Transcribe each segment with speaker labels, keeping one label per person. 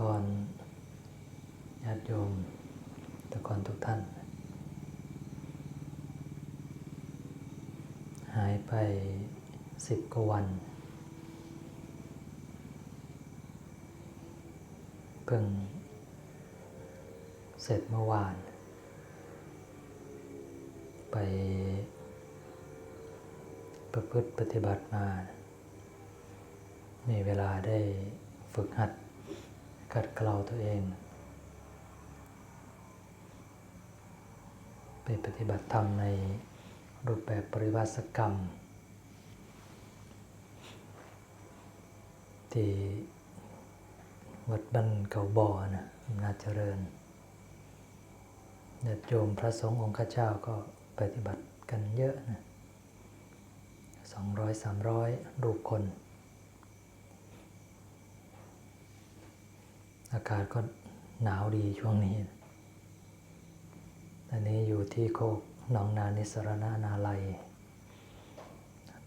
Speaker 1: พรญาติโยมทุกคนทุกท่าน หายไปสิบกว่าวัน เพิ่งเสร็จเมื่อวาน ไปประพฤติปฏิบัติมา มีเวลาได้ฝึกหัด กัดเกลาตัวเอง ไปปฏิบัติธรรมในรูปแบบปริวัติกรรม ที่วัดบ้านเก่าบ่อนะอำนาจเจริญญาติโยมพระสงฆ์องค์ข้าเจ้าก็ปฏิบัติกันเยอะนะสองร้อยสามร้อยรูปคน อากาศก็หนาวดีช่วงนี้ อันนี้อยู่ที่โคกหนองนานิสรณานาลัย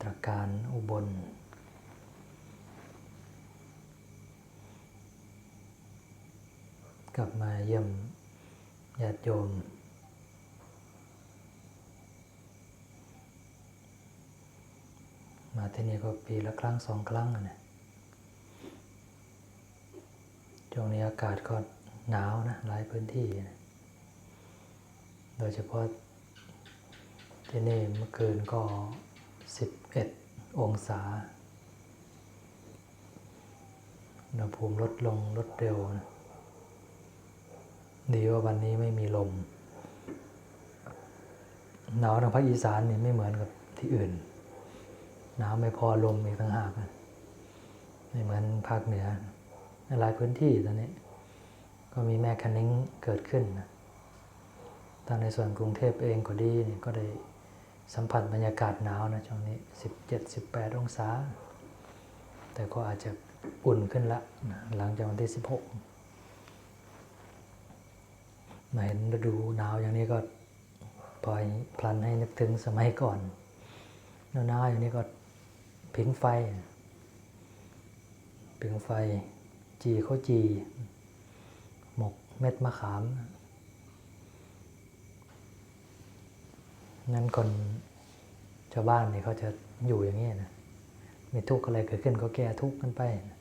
Speaker 1: ตรการอุบล กลับมาเยี่ยมญาติโยม มาที่นี่ก็ปีละครั้งสองครั้งนะ ช่วงนี้อากาศก็หนาวนะหลายพื้นที่นะโดยเฉพาะที่นี่เมื่อคืนก็ 11 องศาอุณหภูมิลดลงลดเร็วนะดีว่าวันนี้ไม่มีลม หนาวทางภาคอีสานนี่ไม่เหมือนกับที่อื่น หนาวไม่พอลมอีกต่างหากนะไม่เหมือนภาคเหนือ หลายพื้นที่ตอนนี้ ก็มีแม่คันนิ้งเกิดขึ้นนะทางในส่วนกรุงเทพเองก็ดีนี่ก็ได้สัมผัสบรรยากาศหนาวนะช่วงนี้ 17-18 องศา แต่ก็อาจจะอุ่นขึ้นละนะหลังจากวันที่ 16 มาเห็นฤดูหนาวอย่างนี้ก็ปล่อยพลันให้นึกถึงสมัยก่อนหนาวๆอย่างนี้ก็ผิงไฟผิงไฟ จีข้าวจี หมกเม็ดมะขาม นั้นคนชาวบ้านเนี่ยเขาจะอยู่อย่างนี้นะ มีทุกข์อะไรเกิดขึ้นก็แก้ทุกข์กันไปนะ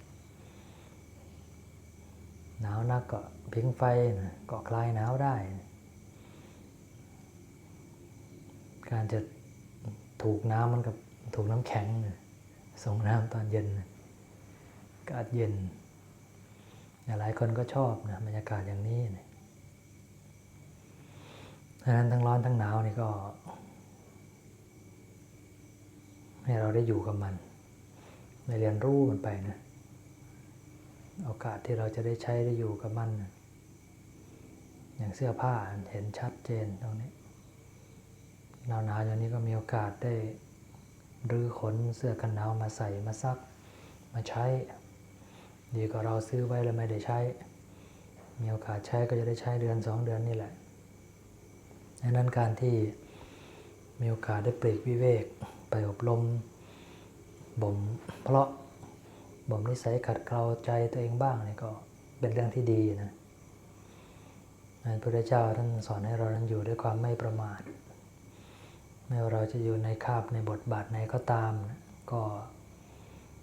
Speaker 1: หนาวนักก็พิงไฟนะก็คลายหนาวได้นะการจะถูกน้ำมันกับถูกน้ำแข็งนะส่งน้ำตอนเย็นนะอากาศเย็น หลายคนก็ชอบนะบรรยากาศอย่างนี้นะดังนั้นทั้งร้อนทั้งหนาวนี่ก็ ให้เราได้อยู่กับมันได้เรียนรู้มันไปนะโอกาสที่เราจะได้ใช้ได้อยู่กับมันนะอย่างเสื้อผ้าเห็นชัดเจนตรงนี้หนาวหนาวอย่างนี้ก็มีโอกาสได้รื้อขนเสื้อกันหนาวมาใส่มาซักมาใช้ ดีกว่าเราซื้อไว้แล้วไม่ได้ใช้ มีโอกาสใช้ก็จะได้ใช้เดือนสองเดือนนี่แหละดังนั้นการที่มีโอกาสได้ปลีกวิเวก ไปอบรมบ่มเพราะบ่มนิสัยขัดเกลาใจตัวเองบ้างนี่ก็เป็นเรื่องที่ดีนะพระพุทธเจ้าท่านสอนให้เรานั้นอยู่ด้วยความไม่ประมาทไม่ว่าเราจะอยู่ในคาบในบทบาทไหนก็ตามนะก็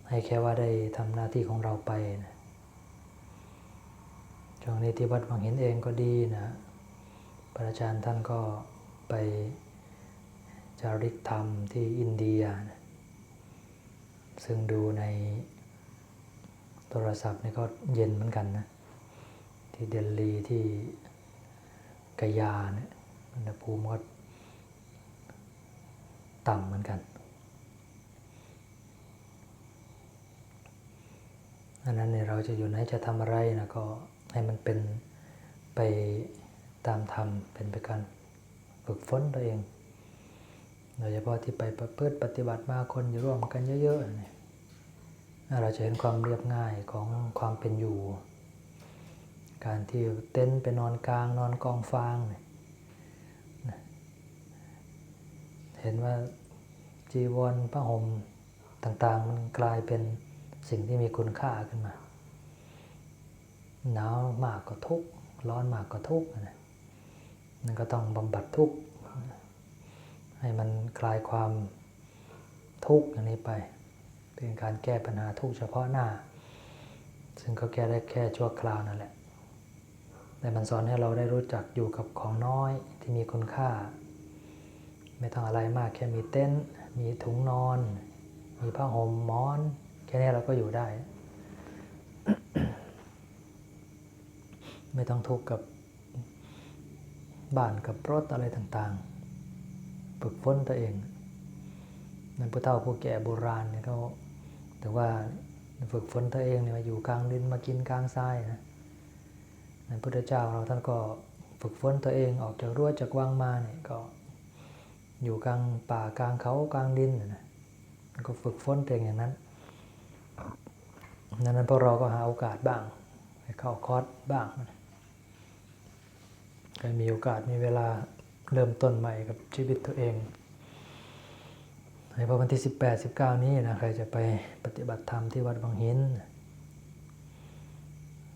Speaker 1: ให้แค่ว่าได้ทำหน้าที่ของเราไปนะช่วงนี้ที่วัดวังหินเองก็ดีนะพระอาจารย์ท่านก็ไปจาริกธรรมที่อินเดียนะซึ่งดูในโทรศัพท์นี่ก็เย็นเหมือนกันนะ ที่เดลีที่กายาเนี่ยอุณหภูมิก็ต่ำเหมือนกัน อันนั้นเนี่ยเราจะอยู่ไหนจะทำอะไรนะก็ให้มันเป็นไปตามธรรมเป็นไปการฝึกฝนตัวเองโดยเฉพาะที่ไปประพฤติปฏิบัติมาคนอยู่ร่วมกันเยอะๆเนี่ยเราจะเห็นความเรียบง่ายของความเป็นอยู่ การที่เต็นท์ไปนอนกลางนอนกองฟางเนี่ยเห็นว่าจีวรผ้าห่มต่างๆ มันกลายเป็น สิ่งที่มีคุณค่าขึ้นมา หนาวมากก็ทุกข์ร้อนมากก็ทุกข์นะนั่นก็ต้องบำบัดทุกข์ให้มันคลายความทุกข์อย่างนี้ไป เป็นการแก้ปัญหาทุกข์เฉพาะหน้า ซึ่งก็แก้ได้แค่ชั่วคราวนั่นแหละ แต่มันสอนให้เราได้รู้จักอยู่กับของน้อยที่มีคุณค่า ไม่ต้องอะไรมากแค่มีเต็นท์มีถุงนอน มีผ้าห่มหมอน แค่นี้เราก็อยู่ได้ ไม่ต้องทุกข์กับบ้านกับรถอะไรต่างๆ ฝึกฝนตัวเองนั่นผู้เฒ่าผู้แก่โบราณเนี่ยเขาแต่ว่าฝึกฝนตัวเองเนี่ยมาอยู่กลางดินมากินกลางทรายนะนั่นพุทธเจ้าเราท่านก็ฝึกฝนตัวเองออกจากรั้วจากวังมาเนี่ยก็อยู่กลางป่ากลางเขากลางดินนะก็ฝึกฝนตัวเองอย่างนั้น ดังนั้นพวกเราก็หาโอกาสบ้างไปเข้าคอร์สบ้างนะใครมีโอกาสมีเวลาเริ่มต้นใหม่กับชีวิตตัวเองในพอวันที่ 18 19 นี้นะใครจะไปปฏิบัติธรรมที่วัดบางหิน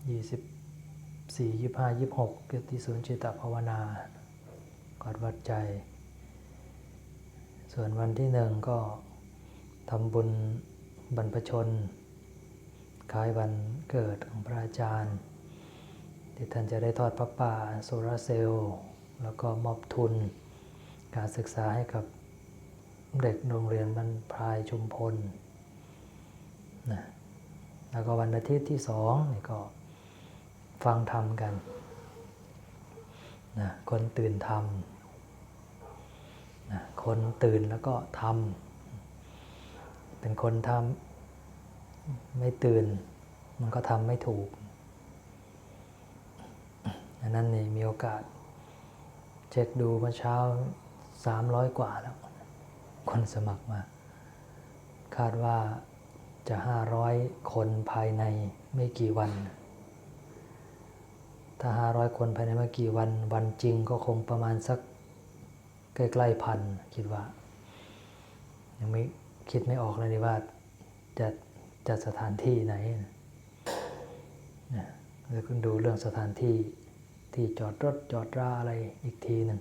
Speaker 1: 24 25 26เกียรติศูนย์จิตภาวนากอดวัดใจ ส่วนวันที่หนึ่งก็ทำบุญบรรพชน ล้ายวันเกิดของพระอาจารย์ ที่ท่านจะได้ทอดพระป่าโซลาเซลล์แล้วก็มอบทุน การศึกษาให้กับเด็กโรงเรียนบรรพายชุมพลนะแล้วก็วันอาทิตย์ที่สองนี่ก็ฟังธรรมกันนะคนตื่นทำนะคนตื่นแล้วก็ทำเป็นคนทำ ไม่ตื่น มันก็ทำไม่ถูกอันนั้นนี่มีโอกาส เช็คดูเมื่อเช้า 300 กว่าแล้ว คนสมัครมา คาดว่าจะ 500 คนภายในไม่กี่วัน ถ้า 500 คนภายในไม่กี่วัน วันจริงก็คงประมาณสักใกล้ๆพันคิดว่า ยังไม่คิดไม่ออกเลยว่าจะ จัดสถานที่ไหนนะแล้วคุณดูเรื่องสถานที่ที่จอดรถจอดราอะไรอีกทีหนึ่ง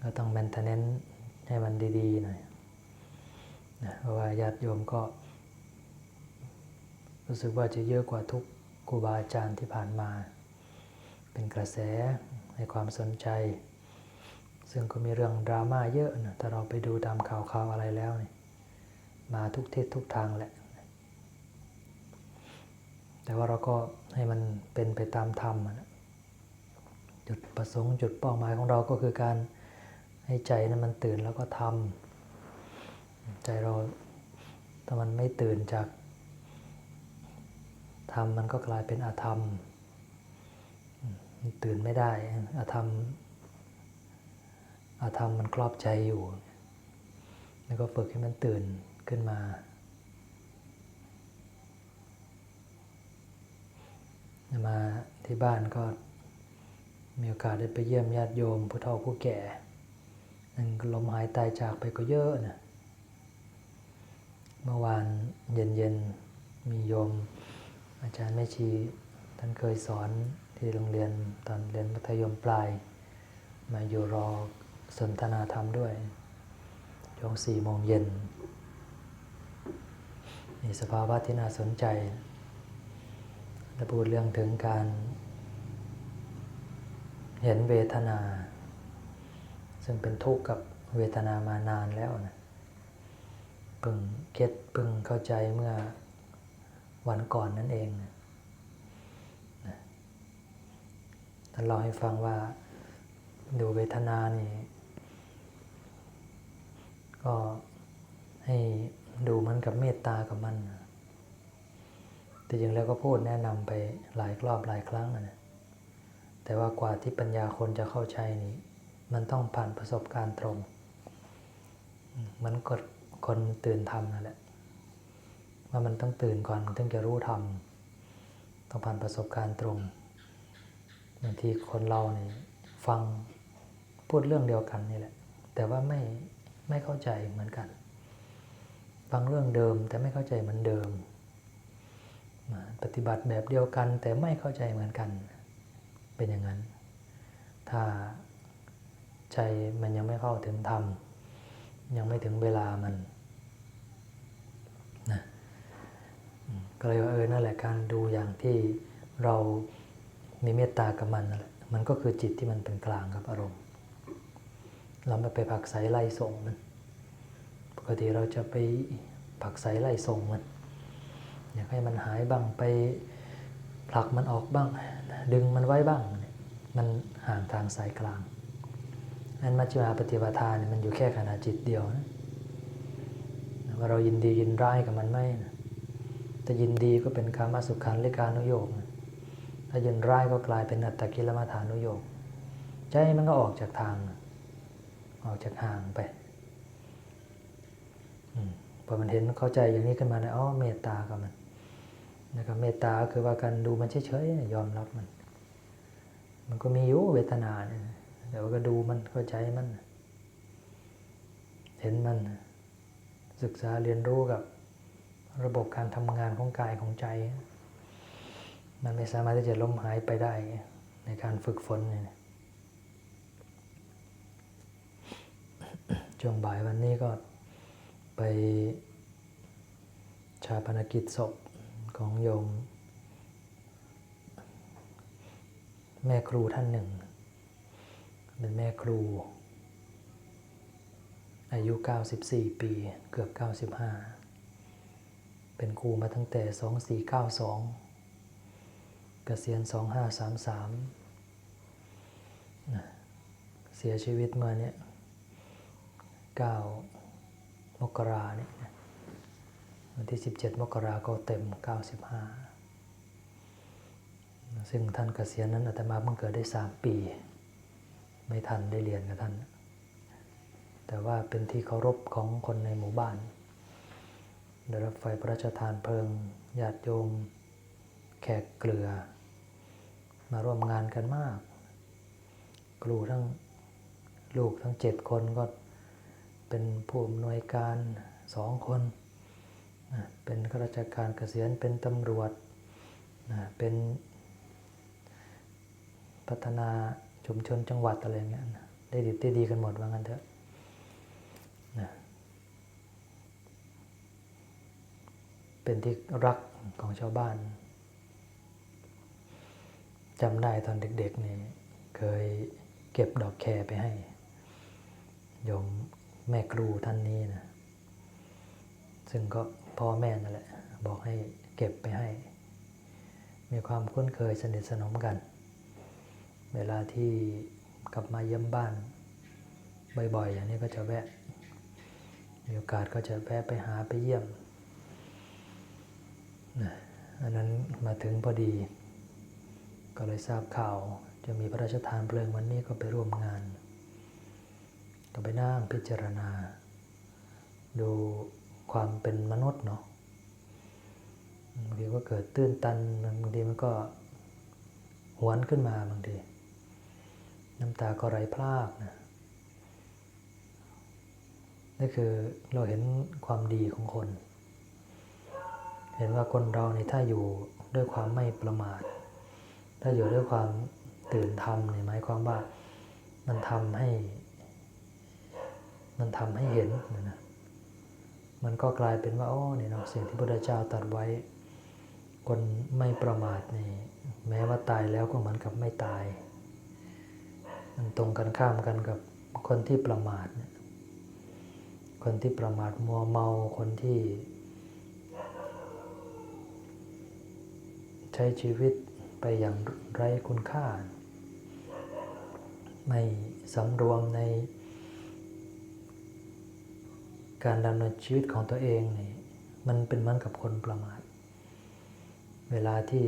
Speaker 1: ก็ต้องแมนเทนเนนให้มันดีๆหน่อยนะเพราะว่าญาติโยมก็ รู้สึกว่าจะเยอะกว่าทุกครูบาอาจารย์ที่ผ่านมา เป็นกระแสให้ความสนใจ ซึ่งก็มีเรื่องดราม่าเยอะนะถ้าเราไปดูตามข่าวข่าวอะไรแล้วนี่มาทุกทิศทุกทางแหละ แต่ว่าเราก็ให้มันเป็นไปตามธรรมนะจุดประสงค์จุดเป้าหมายของเราก็คือการให้ใจนั้นมันตื่นแล้วก็ทำใจเราถ้ามันไม่ตื่นจากธรรมมันก็กลายเป็นอาธรรม ตื่นไม่ได้อาธรรมอาธรรมมันครอบใจอยู่ แล้วก็ฝึกให้มันตื่นขึ้นมา มาที่บ้านก็มีโอกาสได้ไปเยี่ยมญาติโยมผู้เฒ่าผู้แก่นั่นลมหายตายจากไปก็เยอะนะเมื่อวานเย็นๆมีโยม อาจารย์แม่ชี ท่านเคยสอนที่โรงเรียนตอนเรียนมัธยมปลาย มาอยู่รอสนทนาธรรมด้วยช่วงสี่โมงเย็นมีสภาวะที่น่าสนใจ และพูดเรื่องถึงการ เห็นเวทนา ซึ่งเป็นทุกข์กับเวทนามานานแล้วนะเพิ่งเก็ตเพิ่งเข้าใจเมื่อวันก่อนนั่นเองนะท่านเล่าให้ฟังว่าดูเวทนานี่ก็ให้ดูมือนกับเมตตากับมันนะ แต่จริงแล้วก็พูดแนะนำไปหลายรอบหลายครั้งนะแต่ว่ากว่าที่ปัญญาคนจะเข้าใจนี้มันต้องผ่านประสบการณ์ตรงมันกดคนตื่นทำนั่นแหละว่ามันต้องตื่นก่อนถึงจะรู้ทำต้องผ่านประสบการณ์ตรงบางทีคนเราเนี่ยฟังพูดเรื่องเดียวกันนี่แหละ แต่ว่าไม่ไม่เข้าใจเหมือนกัน ฟังเรื่องเดิมแต่ไม่เข้าใจเหมือนเดิม ปฏิบัติแบบเดียวกันแต่ไม่เข้าใจเหมือนกัน เป็นอย่างนั้น ถ้าใจมันยังไม่เข้าถึงธรรม ยังไม่ถึงเวลามันนะก็เลยว่าเออนั่นแหละการดูอย่างที่เรามีเมตตากับมันนั่นแหละมันก็คือจิตที่มันเป็นกลางกับอารมณ์ เราไม่ไปผลักไสไล่ส่งมัน ปกติเราจะไปผลักไสไล่ส่งมัน อยากให้มันหายบ้างไปผลักมันออกบ้าง ดึงมันไว้บ้าง มันห่างทางสายกลางอันมัจจุราปฏิปทาเนี่ยมันอยู่แค่ขณะจิตเดียวนะว่าเรายินดียินร้ายกับมันไหมนะถ้ายินดีก็เป็นกามาสุขันหรือการนุโยกนะถ้ายินร้ายก็กลายเป็นอัตตกิลมัฐานุโยกใจมันก็ออกจากทางนะออกจากห่างไปอพอมันเห็นเข้าใจอย่างนี้ขึ้นมาเนี่ยอ๋อเมตตากับมัน นะครับเมตตาคือว่าการดูมันเฉยๆยอมรับมัน มันก็มีอยู่เวทนาเนี่ยแต่ว่าก็ดูมันเข้าใจมัน เห็นมันศึกษาเรียนรู้กับระบบการทำงานของกายของใจ มันไม่สามารถที่จะล้มหายไปได้ในการฝึกฝนเนี่ยช่วงบ่ายวันนี้ก็ไปชาปนกิจศพ ของโยม แม่ครูท่านหนึ่ง เป็นแม่ครู อายุ 94 ปีเกือบ 95 เป็นครูมาตั้งแต่ 2492 เกษียณ 2533 เสียชีวิตเมื่อเนี้ย9 มกราเนี่ย วันที่ 17 มกราก็เต็ม 95 ซึ่งท่านเกษียณนั้นอาตมาเพิ่งเกิดได้ 3 ปี ไม่ทันได้เรียนกับท่าน แต่ว่าเป็นที่เคารพของคนในหมู่บ้าน ได้รับไฟพระราชทานเพลิงญาติโยม แขกเกลือ มาร่วมงานกันมาก ครูทั้งลูกทั้งเจ็ดคนก็เป็นผู้อำนวยการสองคน เป็นข้าราชการเกษียณเป็นตำรวจเป็นพัฒนาชุมชนจังหวัดอะไรเงี้ยได้ดีได้ดีกันหมดว่างั้นเถอะนะเป็นที่รักของชาวบ้านจำได้ตอนเด็กๆนี่เคยเก็บดอกแคไปให้โยมแม่ครูท่านนี้นะ ซึ่งก็ พ่อแม่นั่นแหละ บอกให้เก็บไปให้ มีความคุ้นเคยสนิทสนมกัน เวลาที่กลับมาเยี่ยมบ้าน บ่อยๆ อย่างนี้ก็จะแวะ มีโอกาสก็จะแวะไปหาไปเยี่ยมอันนั้นมาถึงพอดี ก็เลยทราบข่าวจะมีพระราชทานเพลิงวันนี้ก็ไปร่วมงาน ก็ไปนั่งพิจารณา ดู ความเป็นมนุษย์เนาะบางทีก็เกิดตื้นตันบางทีมันก็หวนขึ้นมาบางที น้ำตาก็ไหลพรากนะนี่คือเราเห็นความดีของคน เห็นว่าคนเราเนี่ถ้าอยู่ด้วยความไม่ประมาท ถ้าอยู่ด้วยความตื่นธรรมเนี่ยหมายความว่ามันทำให้ มันทำให้เห็นนะ มันก็กลายเป็นว่าโอ้เนี่ยเนาะสิ่งที่พระพุทธเจ้าตรัสไว้ คนไม่ประมาทนี่แม้ว่าตายแล้วก็เหมือนกับไม่ตาย มันตรงกันข้ามกันกับคนที่ประมาทเนี่ยคนที่ประมาทมัวเมาคนที่ ใช้ชีวิตไปอย่างไร้คุณค่า ไม่สำรวมใน การดำเนินชีวิตของตัวเองนี่มันเป็นเหมือนกับคนประมาทเวลาที่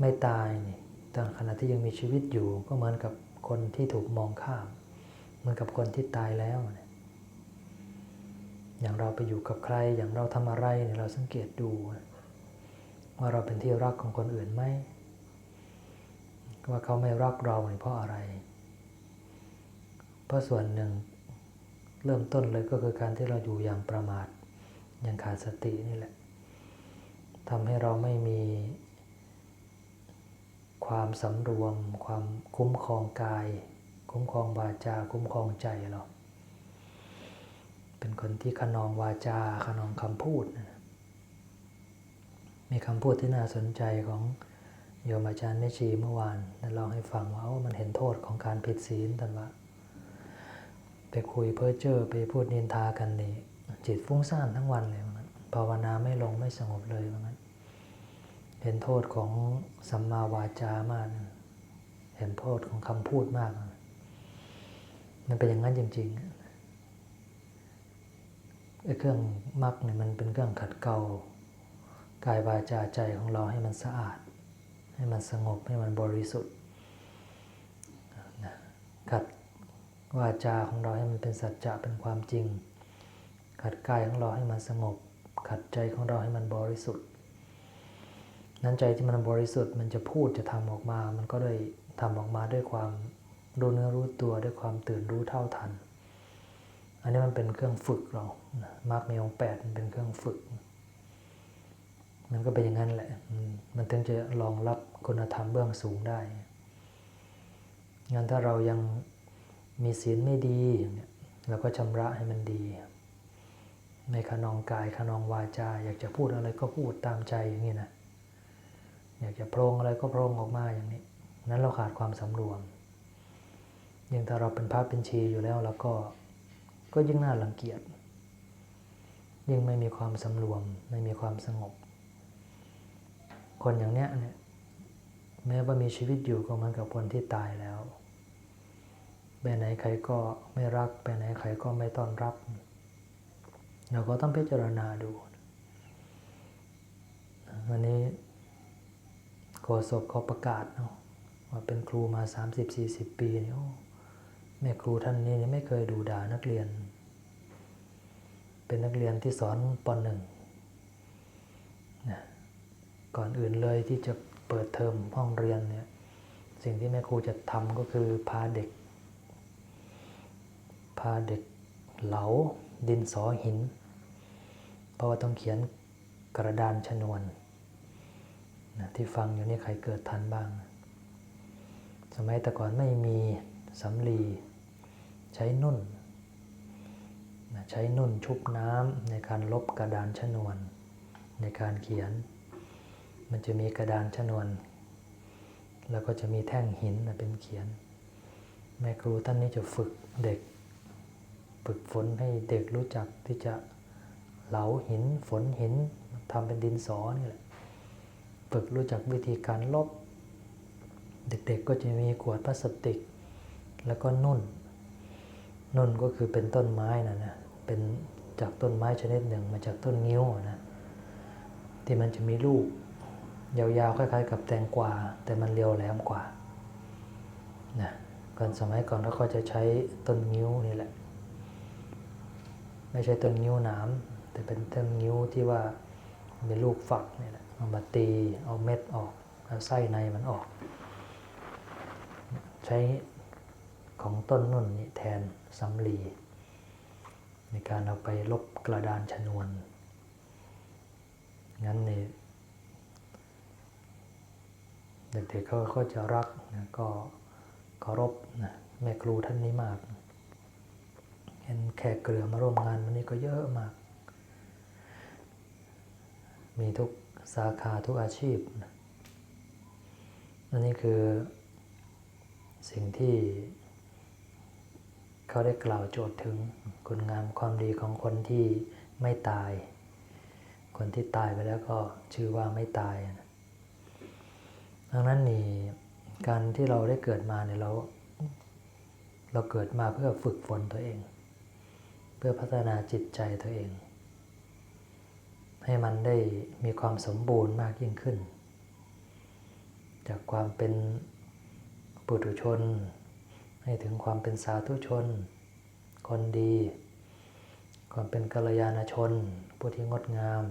Speaker 1: ไม่ตายนี่แต่ขณะที่ยังมีชีวิตอยู่ก็เหมือนกับคนที่ถูกมองข้าม เหมือนกับคนที่ตายแล้วเนี่ยอย่างเราไปอยู่กับใครอย่างเราทำอะไรเนี่ยเราสังเกตดู ว่าเราเป็นที่รักของคนอื่นไหมว่าเขาไม่รักเราเนี่ยเพราะอะไร เพราะส่วนหนึ่ง เริ่มต้นเลยก็คือการที่เราอยู่อย่างประมาทอย่างขาดสตินี่แหละทำให้เราไม่มี ความสำรวม ความคุ้มครองกาย คุ้มครองวาจา คุ้มครองใจเรา เป็นคนที่ขนองวาจาขนองคำพูด มีคำพูดที่น่าสนใจของโยมอาจารย์แม่ชีเมื่อวานได้เล่าให้ฟังว่ามันเห็นโทษของการผิดศีลแต่ว่า ไปคุยเพ้อเจ้อไปพูดนินทากันนี่จิตฟุ้งซ่านทั้งวันเลยมันภาวนาไม่ลงไม่สงบเลยมันเห็นโทษของสัมมาวาจามาก เห็นโทษของคำพูดมาก มันเป็นอย่างนั้นจริงๆไอ้เครื่องมรรคเนี่ยมันเป็นเครื่องขัดเกลากายวาจาใจของเราให้มันสะอาด ให้มันสงบให้มันบริสุทธิ์ขัด วาจาของเราให้มันเป็นสัจจะเป็นความจริง ขัดกายของเราให้มันสงบ ขัดใจของเราให้มันบริสุทธิ์ นั้นใจที่มันบริสุทธิ์มันจะพูดจะทำออกมา มันก็ได้ทำออกมาด้วยความรู้เนื้อรู้ตัวด้วยความตื่นรู้เท่าทัน อันนี้มันเป็นเครื่องฝึกเรามรรคมีองแปดมันเป็นเครื่องฝึก มันก็เป็นอย่างนั้นแหละ มันถึงจะรองรับคุณธรรมเบื้องสูงได้งั้นถ้าเรายัง มีศีลไม่ดีเนี่ยเราก็ชำระให้มันดีในขนองกายขนองวาจา อยากจะพูดอะไรก็พูดตามใจอย่างนี้นะอยากจะโพรงอะไรก็โพรงออกมาอย่างนี้ นั้นเราขาดความสำรวมยิ่งถ้าเราเป็นพระเป็นชีอยู่แล้วเราก็ก็ยิ่งน่ารังเกียจยิ่งไม่มีความสำรวม ไม่มีความสงบ คนอย่างเนี้ยเนี่ยแม้ว่ามีชีวิตอยู่ก็เหมือนกับคนที่ตายแล้ว ไปไหนใครก็ไม่รัก ไปไหนใครก็ไม่ต้อนรับ เราก็ต้องพิจารณาดู วันนี้โฆษกเขาประกาศเนาะว่าเป็นครูมา 30-40 ปีเนี่ยแม่ครูท่านนี้ไม่เคยดูด่านักเรียน เป็นนักเรียนที่สอนปหนึ่งนะก่อนอื่นเลยที่จะเปิดเทอมห้องเรียนเนี่ยสิ่งที่แม่ครูจะทำก็คือพาเด็ก พาเด็กเหลาดินสอหิน เพราะว่าต้องเขียนกระดานชนวนนะที่ฟังอยู่นี่ใครเกิดทันบ้าง สมัยแต่ก่อนไม่มีสำลีใช้นุ่นนะใช้นุ่นชุบน้ำในการลบกระดานชนวน ในการเขียน มันจะมีกระดานชนวน แล้วก็จะมีแท่งหินนะเป็นเขียน แม่ครูท่านนี้จะฝึกเด็ก ฝึกฝนให้เด็กรู้จักที่จะเหลาหินฝนหินทำเป็นดินสอนี่แหละฝึกรู้จักวิธีการลบ เด็กๆก็จะมีขวดพลาสติก แล้วก็นุ่น นุ่นก็คือเป็นต้นไม้นะนะเป็นจากต้นไม้ชนิดหนึ่งมาจากต้นงิ้วนะที่มันจะมีลูก ยาวๆคล้ายๆ กับแตงกวาแต่มันเรียวแหลมกว่านะก่อนสมัยก่อนเราก็จะใช้ต้นงิ้วนี่แหละ ไม่ใช่ต้นนิ้วหนามแต่เป็นต้นนิ้วที่ว่าเป็นลูกฝักเนี่แหละเอามาตีเอาเม็ดออกเอาไส้ในมันออก ใช้ของต้นนุ่นนี่แทนสำลีในการเอาไปลบกระดานชนวน งั้นนี่เด็กๆเขาก็จะรักนะก็เคารพนะแม่ครูท่านนี้มาก เห็นแขกเกลือมาร่วมงานวันนี้ก็เยอะมาก มีทุกสาขาทุกอาชีพอันนี้คือสิ่งที่เขาได้กล่าวโจทย์ถึงคุณงามความดีของคนที่ไม่ตาย คนที่ตายไปแล้วก็ชื่อว่าไม่ตายดังนั้นนี่การที่เราได้เกิดมาเนี่ยเรา เราเกิดมาเพื่อฝึกฝนตัวเอง พื่อพัฒนาจิตใจตัวเอง ให้มันได้มีความสมบูรณ์มากยิ่งขึ้น จากความเป็นปุถุชน ให้ถึงความเป็นสาธุชน คนดี ความเป็นกัลยาณชน ผู้ที่งดงาม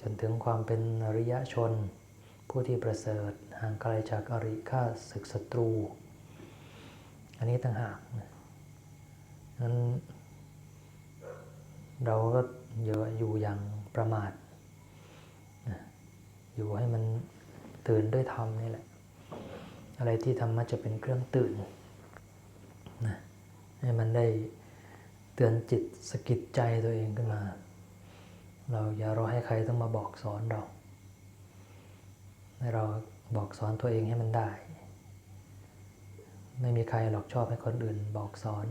Speaker 1: จนถึงความเป็นอริยชน ผู้ที่ประเสริฐห่างไกลจากอริฆาศึกศัตรู อันนี้ต่างหากนั้ นเราก็เยอะอยู่อย่างประมาทอยู่ให้มันตื่นด้วยธรรมนี่แหละ อะไรที่ธรรมะจะเป็นเครื่องตื่นนะให้มันได้เตือนจิตสกิดใจตัวเองขึ้นมา เราอย่ารอให้ใครต้องมาบอกสอนเรา ให้เราบอกสอนตัวเองให้มันได้ ไม่มีใครหรอกชอบให้คนอื่นบอกสอน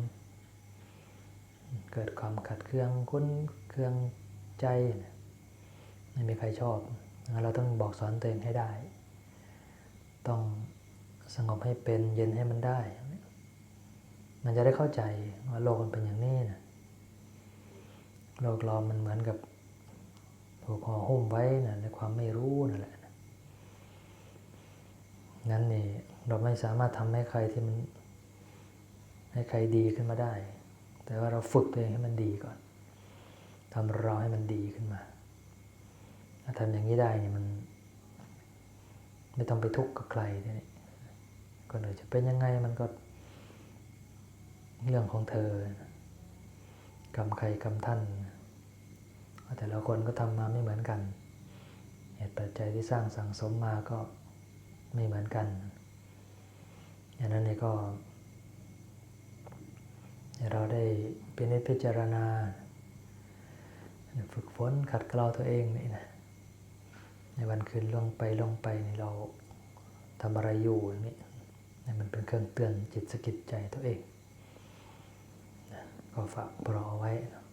Speaker 1: เกิดความขัดเคืองคุ้นเคืองใจ ไม่มีใครชอบ เราต้องบอกสอนตัวเองให้ได้ ต้องสงบให้เป็นเย็นให้มันได้ มันจะได้เข้าใจว่าโลกมันเป็นอย่างนี้นะโลกเรามันเหมือนกับถูกห่อหุ้มไว้นะในความไม่รู้นั่นแหละนั้นนี่เราไม่สามารถทำให้ใครที่มันให้ใครดีขึ้นมาได้ แต่ว่าเราฝึกตัวเองให้มันดีก่อนทำเราให้มันดีขึ้นมาถ้าทำอย่างนี้ได้เนี่ยมัน ไม่ต้องไปทุกข์กับใครนี่ยคนอื่นจะเป็นยังไงมันก็ เรื่องของเธอกรรมใครกรรมท่าน แต่ละคนก็ทำมาไม่เหมือนกัน เหตุปัจจัยที่สร้างสังสมมาก็ไม่เหมือนกันอย่างนั้นเนี่ยก็ เราได้เป็นนิพิจารณา ฝึกฝนขัดเกลาตัวเองนี่นะในวันคืนล่วงไปล่วงไปนี่เราทำอะไรอยู่นี่ให้มันเป็นเครื่องเตือนจิตสกิดใจตัวเองนะก็ฝากพวกเราเอาไว้นะ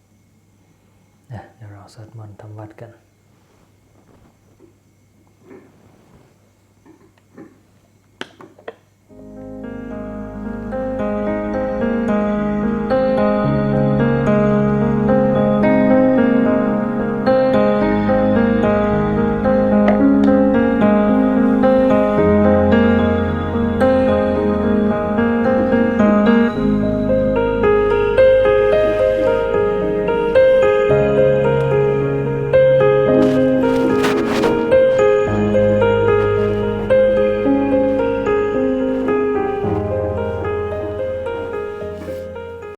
Speaker 1: นะเดี๋ยวเราสวดมนต์ทำวัดกัน